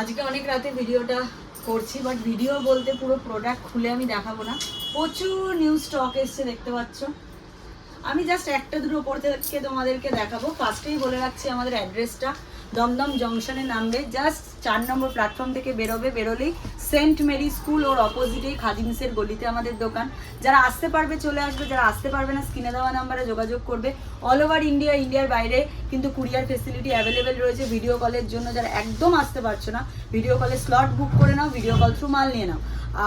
আজকে অনেক রাতে ভিডিওটা করছি বাট ভিডিও বলতে পুরো প্রোডাক্ট খুলে আমি দেখাবো না। প্রচুর নিউ স্টক এসছে, দেখতে পাচ্ছ। আমি জাস্ট একটা দুটো পড়তে তোমাদেরকে দেখাবো। ফার্স্টেই বলে রাখছি আমাদের অ্যাড্রেসটা দমদম জংশনে নামবে। জাস্ট চার নম্বর প্ল্যাটফর্ম থেকে বেরোবে, বেরোলেই সেন্ট মেরি স্কুল ওর অপোজিটেই খাদিমসের গলিতে আমাদের দোকান। যারা আসতে পারবে চলে আসবে, যারা আসতে পারবে না, স্ক্রিনে দেওয়া নাম্বারে যোগাযোগ করবে। অল ওভার ইন্ডিয়া ইন্ডিয়ার বাইরে কিন্তু কুরিয়ার ফেসিলিটি অ্যাভেলেবেল রয়েছে ভিডিও কলের জন্য। যারা একদম আসতে পারছ না ভিডিও কলে স্লট বুক করে নাও ভিডিও কল থ্রু মাল নিয়ে নাও।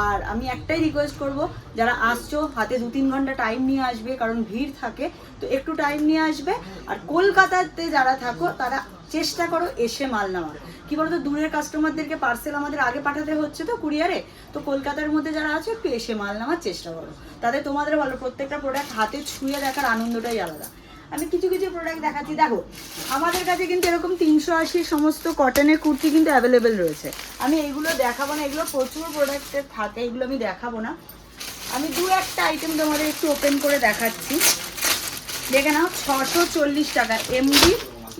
আর আমি একটাই রিকোয়েস্ট করব, যারা আসছো, হাতে দু তিন ঘণ্টা টাইম নিয়ে আসবে, কারণ ভিড় থাকে, তো একটু টাইম নিয়ে আসবে। আর কলকাতাতে যারা থাকো, তারা চেষ্টা করো এসে মাল নেওয়ার। কি বলতো, দূরের কাস্টমারদেরকে পার্সেল আমাদের আগে পাঠাতে হচ্ছে তো কুরিয়ারে? তো কলকাতার মধ্যে যারা আছে, একটু এসে মাল নেওয়ার চেষ্টা করো। তাতে তোমাদের ভালো প্রত্যেকটা প্রোডাক্ট হাতে ছুঁয়ে দেখার আনন্দটাই আলাদা। আমি কিছু কিছু প্রোডাক্ট দেখাচ্ছি। দেখো, আমাদের কাছে কিন্তু এরকম তিনশো আশি সমস্ত কটনের কুর্তি কিন্তু অ্যাভেলেবেল রয়েছে। আমি এইগুলো দেখাবো না, এগুলো প্রচুর প্রোডাক্টের থাকে, এগুলো আমি দেখাবো না। আমি দু একটা আইটেম তোমাদের একটু ওপেন করে দেখাচ্ছি। দেখে নাও, ছশো চল্লিশ টাকা এমডি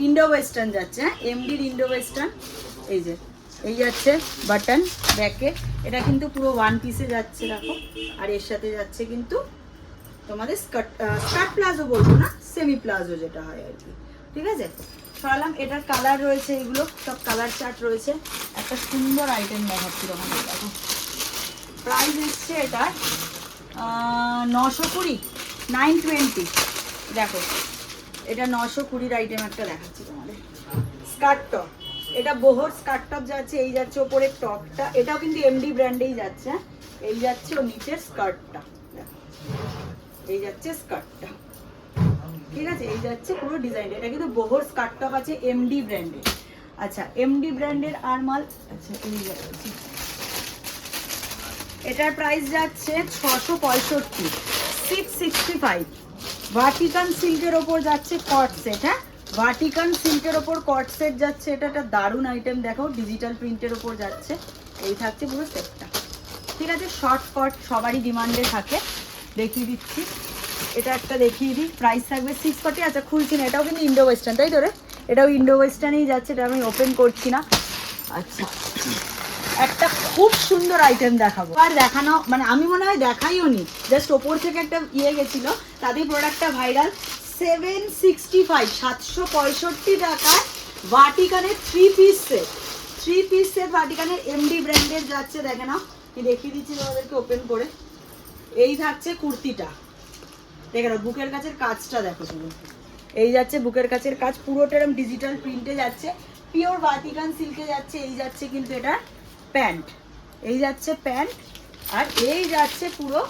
ইন্ডো ওয়েস্টার্ন যাচ্ছে হ্যাঁ? এমডির ইন্ডো ওয়েস্টার্ন এই যে, এই যাচ্ছে বাটন ব্যাকে এটা কিন্তু পুরো ওয়ান পিসে যাচ্ছে, দেখো। আর এর সাথে যাচ্ছে কিন্তু তোমাদের স্কার্ট স্কার্ট প্লাজো বলব না সেমি প্লাজো যেটা হয় আর কি। ঠিক আছে? সরালাম, এটার কালার রয়েছে এগুলো, সব কালার চার্ট রয়েছে। একটা সুন্দর আইটেম দেখাচ্ছি তোমাদের, দেখো। প্রাইস এসছে এটার নশো কুড়ি নাইন টোয়েন্টি দেখো এটা নশো কুড়ির আইটেম একটা দেখাচ্ছি তোমাদের। স্কার্ট টপ এটা বোহর স্কার্ট টপ যাচ্ছে এই যাচ্ছে ওপরের টপটা এটাও কিন্তু এমডি ব্র্যান্ডেই যাচ্ছে হ্যাঁ? এই যাচ্ছে ও নিচের স্কার্টটা এই যাচ্ছে স্কার্টটা ঠিক আছে? এই যাচ্ছে পুরো ডিজাইন এটা কিন্তু বহুর স্কার্ট টপ আছে এমডি ব্র্যান্ডের আচ্ছা এমডি ব্র্যান্ডের আর মাল আচ্ছা এই যাচ্ছে এটার প্রাইস যাচ্ছে ছশো পঁয়ষট্টি। সিক্স সিক্সটি ফাইভ ভাটিকান সিল্কের ওপর যাচ্ছে কট সেট হ্যাঁ? ভাটিকান সিল্কের ওপর কট সেট যাচ্ছে, এটা একটা দারুণ আইটেম দেখো ডিজিটাল প্রিন্টের ওপর যাচ্ছে। এই থাকছে পুরো সেটটা ঠিক আছে শর্ট কট সবারই ডিমান্ডে থাকে। দেখিয়ে দিচ্ছি। এটা একটা দেখিয়ে দিই। প্রাইস থাকবে সিক্স ফর্টি আচ্ছা খুলছি না, এটাও কিন্তু ইন্ডো ওয়েস্টার্ন তাই তো রে? এটাও ইন্ডো ওয়েস্টার্নেই যাচ্ছে, এটা আমি ওপেন করছি না। আচ্ছা। একটা খুব সুন্দর আইটেম দেখাবো। আর দেখানো মানে আমি মনে হয় দেখাইও নি জাস্ট ওপর থেকে একটা ইয়ে গেছিল, তাতেই প্রোডাক্টটা ভাইরাল সেভেন সিক্সটি ফাইভ সাতশো পঁয়ষট্টি টাকায় ভাটিকানের three piece set three piece set ভাটিকানের MD ব্র্যান্ডের যাচ্ছে, দেখে নাও। কি দেখিয়ে দিচ্ছি তোমাদেরকে ওপেন করে। এই থাকছে কুর্তিটা। দেখে নাও, বুকের কাছের কাজটা দেখো তুমি। এই যাচ্ছে বুকের কাছের কাজ, পুরোটা এরকম ডিজিটাল প্রিন্টে যাচ্ছে। পিওর ভাটিকান সিল্কে যাচ্ছে, এই যাচ্ছে কিন্তু এটা প্যান্ট। এই যাচ্ছে প্যান্ট আর এই যাচ্ছে পুরো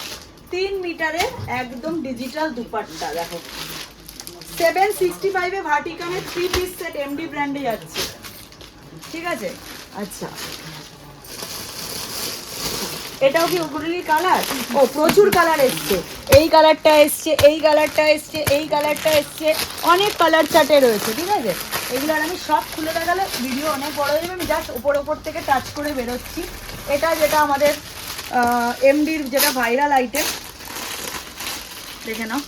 তিন মিটারের একদম ডিজিটাল দুপাট্টা, দেখো। সেভেন সিক্সটি ফাইভে ভাটিকানের থ্রি পিস সেট এমডি ব্র্যান্ডে যাচ্ছে। ঠিক আছে? আচ্ছা। এটাও কি ওগুলি কালার ও, প্রচুর কালার এসছে। এই কালারটা এসছে, এই কালারটা এসছে, এই কালারটা এসছে। অনেক কালার চার্টে রয়েছে, ঠিক আছে? এগুলো আর আমি সব খুলে দেখালে ভিডিও অনেক বড় হয়ে যাবে। আমি জাস্ট ওপর ওপর থেকে টাচ করে বেরোচ্ছি। এটা যেটা আমাদের এমডির যেটা ভাইরাল আইটেম দেখে নাও।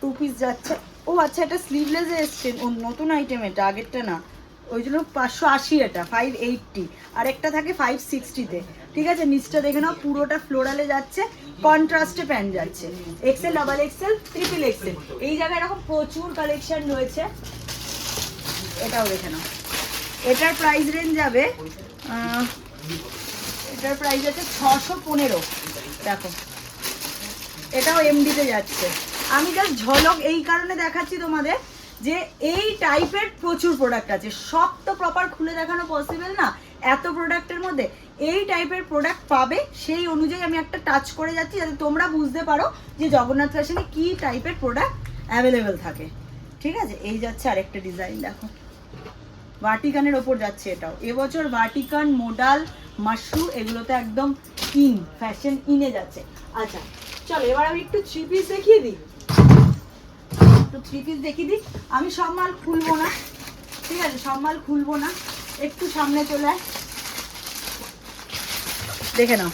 টু পিস যাচ্ছে। ও আচ্ছা এটা স্লিভলেসে এসছে, ও নতুন আইটেম এটা, আগেরটা না। ওই জন্য পাঁচশো আশি এটা ফাইভ এইটটি আর একটা থাকে ফাইভ সিক্সটিতে ঠিক আছে, নিচটা দেখে নাও, পুরোটা ফ্লোরালে যাচ্ছে কন্ট্রাস্টে প্যান্ট যাচ্ছে। XL double XL triple XL এই জায়গায় এরকম প্রচুর কালেকশন রয়েছে। এটাও দেখে নাও। এটার প্রাইস রেঞ্জ যাবে এটার প্রাইস আছে ছশো পনেরো। দেখো। এটাও এমডিতে যাচ্ছে। আমি জাস্ট ঝলক এই কারণে দেখাচ্ছি তোমাদের যে এই টাইপের প্রচুর প্রোডাক্ট আছে। সব তো প্রপার খুলে দেখানো পসিবল না। এত প্রোডাক্টের মধ্যে এই টাইপের প্রোডাক্ট পাবে সেই অনুযায়ী আমি একটা টাচ করে যাচ্ছি যাতে তোমরা বুঝতে পারো যে জগন্নাথ ফ্যাশনে কি টাইপের প্রোডাক্ট অ্যাভেলেবেল থাকে। ঠিক আছে? এই যাচ্ছে আরেকটা ডিজাইন দেখো। ভাটিকানের ওপর যাচ্ছে এটাও। এবছর ভাটিকান, মোডাল, মাশরু এগুলোতে একদম ইন, ফ্যাশন ইনে যাচ্ছে। আচ্ছা চলো, এবার আমি একটু থ্রি পিস দেখিয়ে দিই। একটু থ্রি পিস দেখিয়ে দিই। আমি সব মাল খুলবো না। ঠিক আছে, সব মাল খুলবো না। একটু সামনে চলে আয়। দেখে নাও।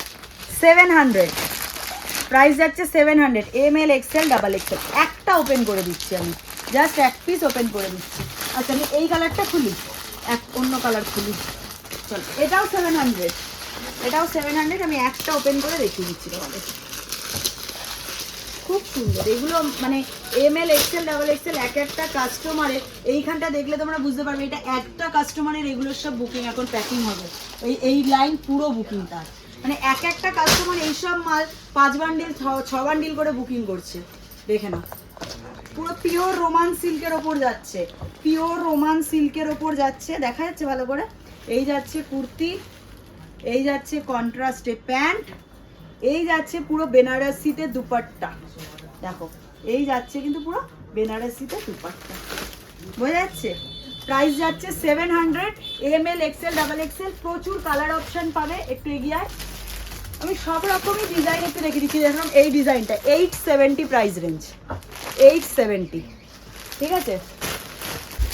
সেভেন হান্ড্রেড প্রাইস যাচ্ছে seven hundred M L XL double XL একটা ওপেন করে দিচ্ছি আমি। জাস্ট এক পিস ওপেন করে দিচ্ছি। আচ্ছা আমি এই কালারটা খুলি। এক অন্য কালার খুলি। চলো, এটাও সেভেন হান্ড্রেড এটাও সেভেন হান্ড্রেড আমি একটা ওপেন করে দেখিয়ে দিচ্ছি তোমাদের। খুব সুন্দর। এগুলো মানে M L XL double XL এক একটা কাস্টমারের এইখানটা দেখলে তোমরা বুঝতে পারবে, এটা একটা কাস্টমারের এগুলোর সব বুকিং এখন প্যাকিং হবে। এই এই লাইন পুরো বুকিং তার। মানে এক একটা কাস্টমার এইসব মাল পাঁচ বান্ডিল ছ বান্ডিল করে বুকিং করছে। দেখে না পুরো পিওর রোমান সিল্কের ওপর যাচ্ছে। পিওর রোমান সিল্কের ওপর যাচ্ছে। দেখা যাচ্ছে ভালো করে? এই যাচ্ছে কুর্তি, এই যাচ্ছে কন্ট্রাস্টে প্যান্ট, এই যাচ্ছে পুরো বেনারসিতে দুপাট্টা। দেখো, এই যাচ্ছে কিন্তু পুরো বেনারসিতে দুপাট্টা। বোঝা যাচ্ছে? প্রাইস যাচ্ছে seven hundred M L XL double XL প্রচুর কালার অপশন পাবে, একটু এগিয়ে আমি সব রকমই ডিজাইন একটু রেখে দিচ্ছি দেখলাম এই ডিজাইনটা eight seventy price range eight seventy ঠিক আছে?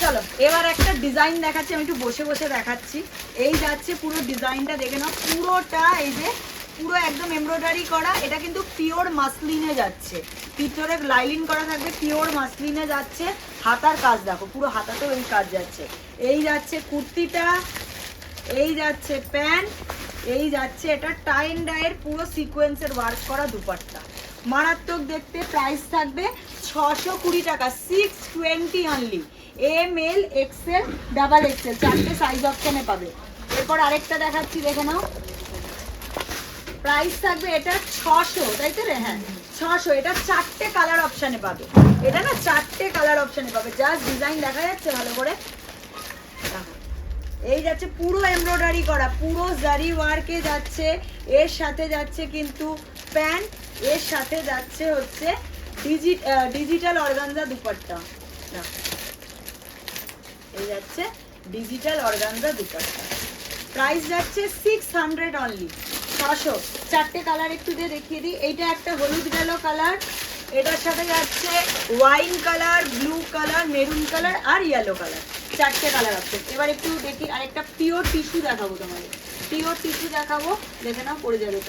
চলো, এবার একটা ডিজাইন দেখাচ্ছি, আমি একটু বসে বসে দেখাচ্ছি। এই যাচ্ছে পুরো ডিজাইনটা দেখে নাও, পুরোটা এই যে, পুরো একদম এমব্রয়ডারি করা, এটা কিন্তু পিওর মাসলিনে যাচ্ছে। ভিতরে লাইলিন করা থাকবে পিওর মাসলিনে যাচ্ছে। হাতার কাজ দেখো, পুরো হাতাতেও এই কাজ যাচ্ছে। এই যাচ্ছে কুর্তিটা, এই যাচ্ছে প্যান্ট, এই যাচ্ছে এটা টাইন ডায়ের পুরো সিকোয়েন্সের ওয়ার্ক করা দুপাট্টা। মারাত্মক দেখতে প্রাইস থাকবে ছশো কুড়ি টাকা six twenty only M L XL double XL চারটে সাইজ অপশনে পাবে। এরপর আরেকটা দেখাচ্ছি, দেখে নাও। প্রাইস থাকবে এটা ছশো, তাই তো রে? হ্যাঁ ছশো। এটা চারটে কালার অপশানে পাবে। এটা না চারটে কালার অপশানে পাবে। জাস্ট ডিজাইন দেখা যাচ্ছে ভালো করে। এই যাচ্ছে পুরো এমব্রয়ডারি করা, পুরো জারি ওয়ার্কে যাচ্ছে। এর সাথে যাচ্ছে কিন্তু প্যান্ট, এর সাথে যাচ্ছে হচ্ছে ডিজিটাল অর্গানজা দুপাট্টা দেখো। এই যাচ্ছে ডিজিটাল অর্গানজা দুপাট্টা প্রাইস যাচ্ছে সিক্স হান্ড্রেড অনলি ছশো। চারটে কালার একটু দিয়ে দেখিয়ে দিই। এইটা একটা হলুদ গেল কালার এটার সাথে যাচ্ছে wine colour blue colour maroon colour আর ইয়েলো কালার চারটে কালার আছে। এবার একটু দেখি আরেকটা পিওর টিস্যু দেখাবো তোমাদের। পিওর টিস্যু দেখাবো। দেখে নাও, পড়ে যাবে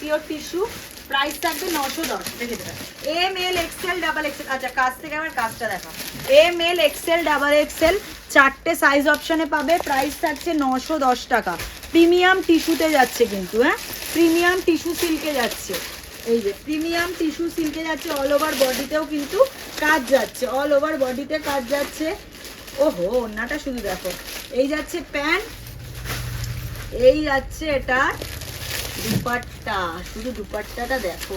পিওর টিস্যু প্রাইস থাকবে নশো দশ, দেখে M L XL double XL আচ্ছা কাজ থেকে আমার কাজটা দেখা M L XL double XL চারটে সাইজ অপশনে পাবে প্রাইস থাকছে নশো দশ টাকা। প্রিমিয়াম টিস্যুতে যাচ্ছে কিন্তু হ্যাঁ? প্রিমিয়াম টিস্যু সিল্কে যাচ্ছে। এই যে প্রিমিয়াম টিস্যু সিল্কে যাচ্ছে অল ওভার বডিতেও কিন্তু কাজ যাচ্ছে অল ওভার বডিতে কাজ যাচ্ছে। ওহো ওন্নাটা শুধু দেখো। এই যাচ্ছে প্যান্ট, এই যাচ্ছে এটা দুপাট্টা, শুধু দুপাট্টাটা দেখো।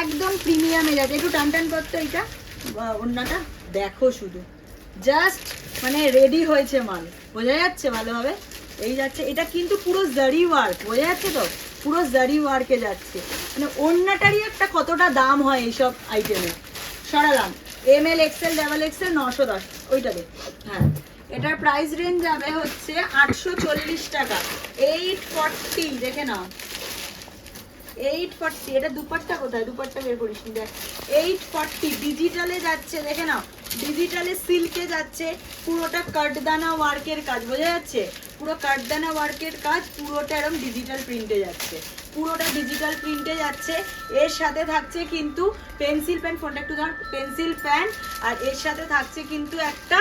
একদম প্রিমিয়ামে যাচ্ছে একটু টান টান করতো এইটা বা ওন্নাটা দেখো শুধু। জাস্ট মানে রেডি হয়েছে মাল। বোঝা যাচ্ছে ভালোভাবে? এই যাচ্ছে, এটা কিন্তু পুরো জারি ওয়ার্ক বোঝা যাচ্ছে তো? পুরো জারি ওয়ার্কে যাচ্ছে। মানে অন্যটারই একটা কতটা দাম হয় এইসব আইটেমে সরালাম। M L XL double XL নশো দশ, ওইটা দে হ্যাঁ। এটার প্রাইস রেঞ্জ যাবে হচ্ছে আটশো চল্লিশ টাকা। এইট ফর্টি দেখে নাও। এইট ফর্টি এটা দুপাট্টা কোথায়? দুপাট্টা বের করিস দেখ। এইট ফর্টি ডিজিটালে যাচ্ছে, দেখে নাও। ডিজিটালে সিল্কে যাচ্ছে, পুরোটা কাটদানা ওয়ার্কের কাজ, বোঝা যাচ্ছে? পুরো কাটদানা ওয়ার্কের কাজ পুরোটা এরকম ডিজিটাল প্রিন্টে যাচ্ছে। পুরোটা ডিজিটাল প্রিন্টে যাচ্ছে। এর সাথে থাকছে কিন্তু পেন্সিল প্যান ফোনটা একটু ধর পেন্সিল প্যান আর এর সাথে থাকছে কিন্তু একটা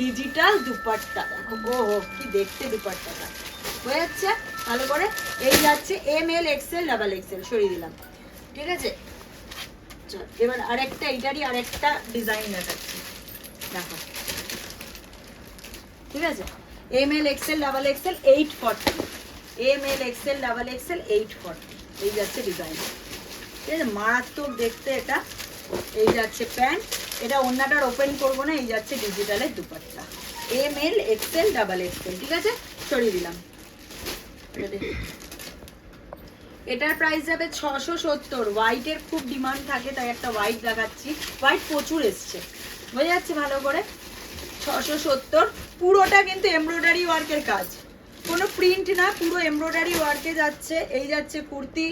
ডিজিটাল দুপাট্টা দেখো ও কি দেখতে দুপাট্টাটা। হয়ে যাচ্ছে, ভালো করে এই যাচ্ছে M L XL double XL সরিয়ে দিলাম। ঠিক আছে? এবার আরেকটা, এইটারই আরেকটা ডিজাইন দেখাচ্ছি। দেখো। ঠিক আছে? M L XL double XL eight forty M L XL double XL eight forty এই যাচ্ছে ডিজাইন ঠিক আছে? মারাত্মক দেখতে এটা। এই যাচ্ছে প্যান্ট এটা অন্যটার ওপেন করব না, এই যাচ্ছে ডিজিটালের dupatta. M L XL double XL ঠিক আছে? সরিয়ে দিলাম। এটার প্রাইস যাবে ছশো সত্তর। হোয়াইটের খুব ডিমান্ড থাকে, তাই একটা হোয়াইট দেখাচ্ছি। হোয়াইট প্রচুর এসছে। বোঝা যাচ্ছে ভালো করে? ছশো সত্তর। পুরোটা কিন্তু এমব্রয়ডারি ওয়ার্কের কাজ। কোনো প্রিন্ট না, পুরো এমব্রয়ডারি ওয়ার্কে যাচ্ছে। এই যাচ্ছে কুর্তি,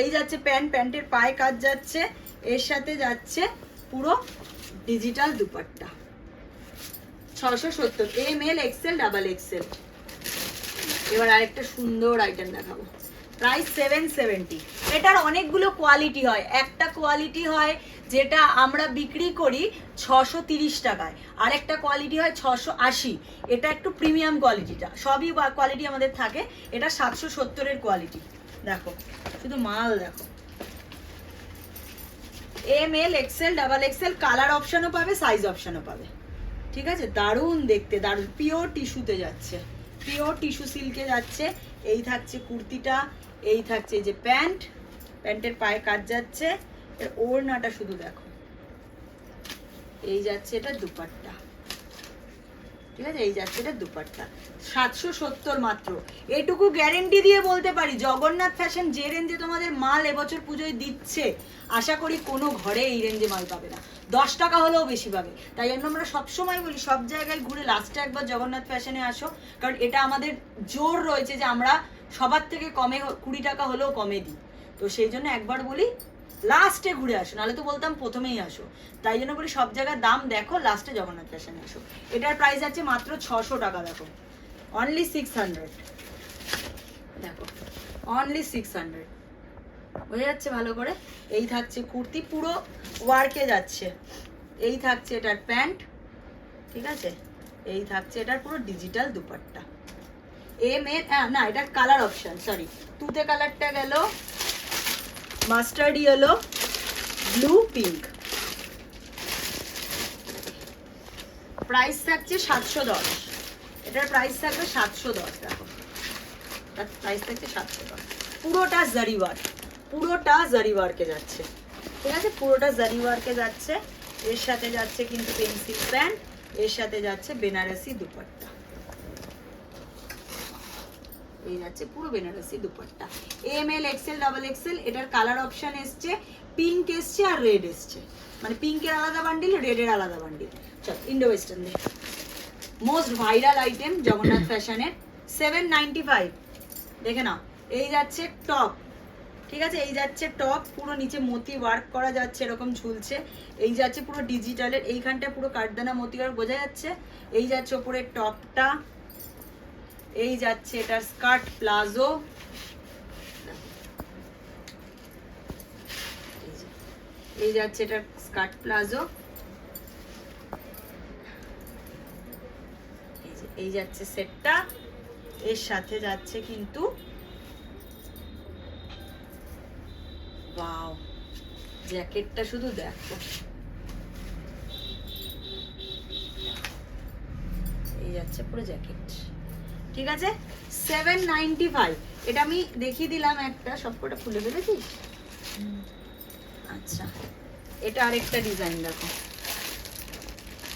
এই যাচ্ছে প্যান্ট, প্যান্টের পায়ে কাজ যাচ্ছে। এর সাথে যাচ্ছে পুরো ডিজিটাল দুপাট্টা। ছশো সত্তর M L XL double XL এবার আরেকটা সুন্দর আইটেম দেখাবো। প্রাইস সেভেন সেভেন্টি এটার অনেকগুলো কোয়ালিটি হয়। একটা কোয়ালিটি হয় যেটা আমরা বিক্রি করি ছশো তিরিশ টাকায়। আরেকটা কোয়ালিটি হয় ছশো আশি। এটা একটু প্রিমিয়াম কোয়ালিটিটা সবই কোয়ালিটি আমাদের থাকে। এটা সাতশো সত্তরের কোয়ালিটি দেখো, শুধু মাল দেখো। M L XL double XL colour অপশনও পাবে সাইজ অপশনও পাবে। ঠিক আছে? দারুণ দেখতে, দারুণ। পিওর টিস্যুতে যাচ্ছে। পিওর টিস্যু সিল্কে যাচ্ছে। এই থাকছে কুর্তিটা, এই থাকছে এই যে প্যান্ট। প্যান্টের পায়ে কাজ যাচ্ছে। এর ওড়নাটা শুধু দেখো। এই যাচ্ছে এটা দুপাট্টা। ঠিক আছে? এই যাচ্ছে দুপাট্টা। সাতশো সত্তর মাত্র। এটুকু গ্যারেন্টি দিয়ে বলতে পারি, জগন্নাথ ফ্যাশন যে রেঞ্জে তোমাদের মাল এবছর পুজোয় দিচ্ছে, আশা করি কোনো ঘরে এই রেঞ্জে মাল পাবে না। দশ টাকা হলেও বেশি পাবে। তাই জন্য আমরা সবসময় বলি, সব জায়গায় ঘুরে লাস্টে একবার জগন্নাথ ফ্যাশনে আসো। কারণ এটা আমাদের জোর রয়েছে যে আমরা সবার থেকে কমে কুড়ি টাকা হলেও কমে দিই। তো সেই জন্য একবার বলি লাস্টে ঘুরে আসো নাহলে তো বলতাম প্রথমেই আসো। তাই জন্য বলি সব জায়গায় দাম দেখো লাস্টে জগন্নাথ ফ্যাশনে আসো। এটার প্রাইস আছে মাত্র ছশো টাকা দেখো। অনলি সিক্স হান্ড্রেড দেখো অনলি সিক্স হান্ড্রেড বোঝা যাচ্ছে ভালো করে? এই থাকছে কুর্তি পুরো ওয়ার্কে যাচ্ছে। এই থাকছে এটার প্যান্ট ঠিক আছে? এই থাকছে এটার পুরো ডিজিটাল দুপাট্টা। এম আহ, না এটার কালার অপশন সরি তুতে কালারটা গেল mustard yellow blue pink price থাকছে সাতশো দশ। এটার প্রাইস থাকবে সাতশো দশ, দেখো। তার প্রাইস থাকছে সাতশো দশ। পুরোটা জারি ওয়ার্ক পুরোটা জারি ওয়ার্কে যাচ্ছে। ঠিক আছে? পুরোটা জারি ওয়ার্কে যাচ্ছে। এর সাথে যাচ্ছে কিন্তু পেন্সিল প্যান্ট এর সাথে যাচ্ছে বেনারসি দুপাট্টা। এই যাচ্ছে, পুরো Banarasi dupatta. M L XL double XL এটার কালার অপশন এসছে পিঙ্ক এসছে আর রেড এসছে। মানে পিঙ্কের আলাদা বান্ডিল রেডের আলাদা বান্ডিল চল Indo western most viral item Jagannath ফ্যাশনের সেভেন নাইনটি ফাইভ দেখে নাও, এই যাচ্ছে টপ ঠিক আছে, এই যাচ্ছে টপ পুরো নিচে মতি ওয়ার্ক করা যাচ্ছে, এরকম ঝুলছে। এই যাচ্ছে পুরো ডিজিটালের এইখানটা পুরো কাঠদানা, মতি ওয়ার্ক বোঝা যাচ্ছে। এই যাচ্ছে ওপরে টপটা এই যাচ্ছে এটার স্কার্ট প্লাজো। এই যাচ্ছে এটার স্কার্ট প্লাজো। এই যাচ্ছে সেটটা। এর সাথে যাচ্ছে কিন্তু ওয়াও, জ্যাকেটটা শুধু দেখো। এই যাচ্ছে পুরো জ্যাকেট। ঠিক আছে? সেভেন নাইনটি ফাইভ এটা আমি দেখিয়ে দিলাম একটা, সবকটা খুলে ফেলেছিস আচ্ছা। এটা আরেকটা ডিজাইন দেখো।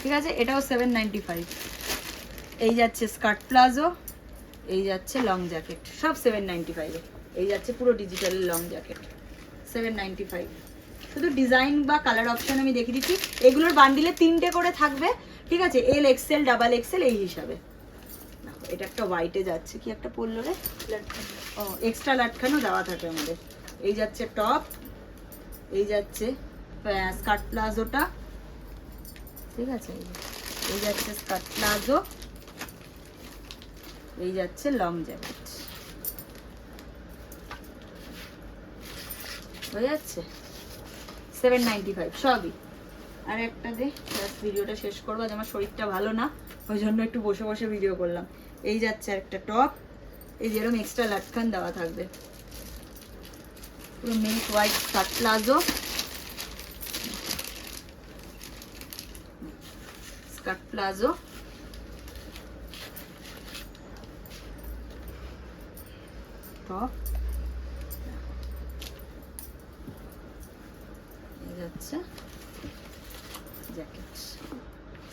ঠিক আছে? এটাও সেভেন নাইনটি ফাইভ এই যাচ্ছে স্কার্ট প্লাজো এই যাচ্ছে লং জ্যাকেট সব সেভেন নাইনটি ফাইভে এই যাচ্ছে পুরো digital long jacket seven ninety five শুধু ডিজাইন বা কালার অপশন আমি দেখিয়ে দিচ্ছি। এগুলোর বান্ডিলে তিনটে করে থাকবে। ঠিক আছে? এল এক্সেল ডাবল এক্সেল এই হিসাবে। এটা একটা হোয়াইটে যাচ্ছে, কি একটা পড়ল রে? ও এক্সট্রা লাটখানো দেওয়া থাকে আমাদের। এই যাচ্ছে টপ এই যাচ্ছে স্কার্ট প্লাজোটা ঠিক আছে? এই যাচ্ছে স্কার্ট প্লাজো এই যাচ্ছে লং জ্যাকেট হয়ে যাচ্ছে? সেভেন নাইনটি ফাইভ সবই। আর একটা দে ভিডিওটা শেষ করব, আজ আমার শরীরটা ভালো না, ওই জন্য একটু বসে বসে ভিডিও করলাম। এই যাচ্ছে একটা টপ এই যেরকম এক্সট্রা লাটখান দেওয়া থাকবে। পুরো milk white skirt palazzo skirt palazzo top এই যাচ্ছে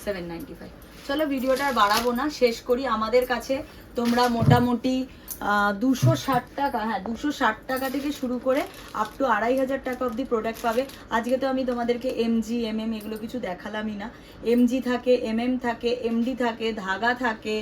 সেভেন নাইনটি ফাইভ চলো ভিডিওটা বাড়াবো না, শেষ করি। আমাদের কাছে তোমরা মোটামুটি দুশো ষাট টাকা হ্যাঁ দুশো ষাট টাকা থেকে শুরু করে আপ টু আড়াই হাজার টাকা অবধি প্রোডাক্ট পাবে। আজকে তো আমি তোমাদেরকে এমজি এমএম এগুলো কিছু দেখালামই না। এমজি থাকে এমএম থাকে এমডি থাকে, ধাগা থাকে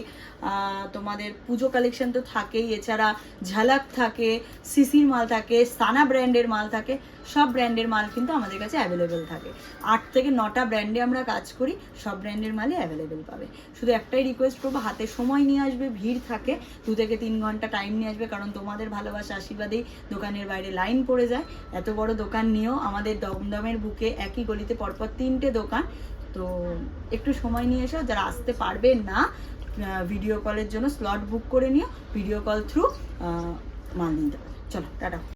তোমাদের পুজো কালেকশন তো থাকেই। এছাড়া ঝালাক থাকে সিসির মাল থাকে সানা ব্র্যান্ডের মাল থাকে। সব ব্র্যান্ডের মাল কিন্তু আমাদের কাছে অ্যাভেলেবেল থাকে। আট থেকে নটা ব্র্যান্ডে আমরা কাজ করি, সব ব্র্যান্ডের মালই অ্যাভেলেবেল পাবে। শুধু একটাই রিকোয়েস্ট করব, হাতে সময় নিয়ে আসবে, ভিড় থাকে, দু থেকে তিন ঘণ্টা টাইম নিয়ে আসবে, কারণ তোমাদের ভালোবাসা আশীর্বাদেই দোকানের বাইরে লাইন পড়ে যায়। এত বড় দোকান নিয়েও আমাদের দমদমের বুকে একই গলিতে পরপর তিনটে দোকান। তো একটু সময় নিয়ে এসো, যারা আসতে পারবে না ভিডিও কলের জন্য স্লট বুক করে নিও ভিডিও কল থ্রু মাল নিতে চলো, টাটা।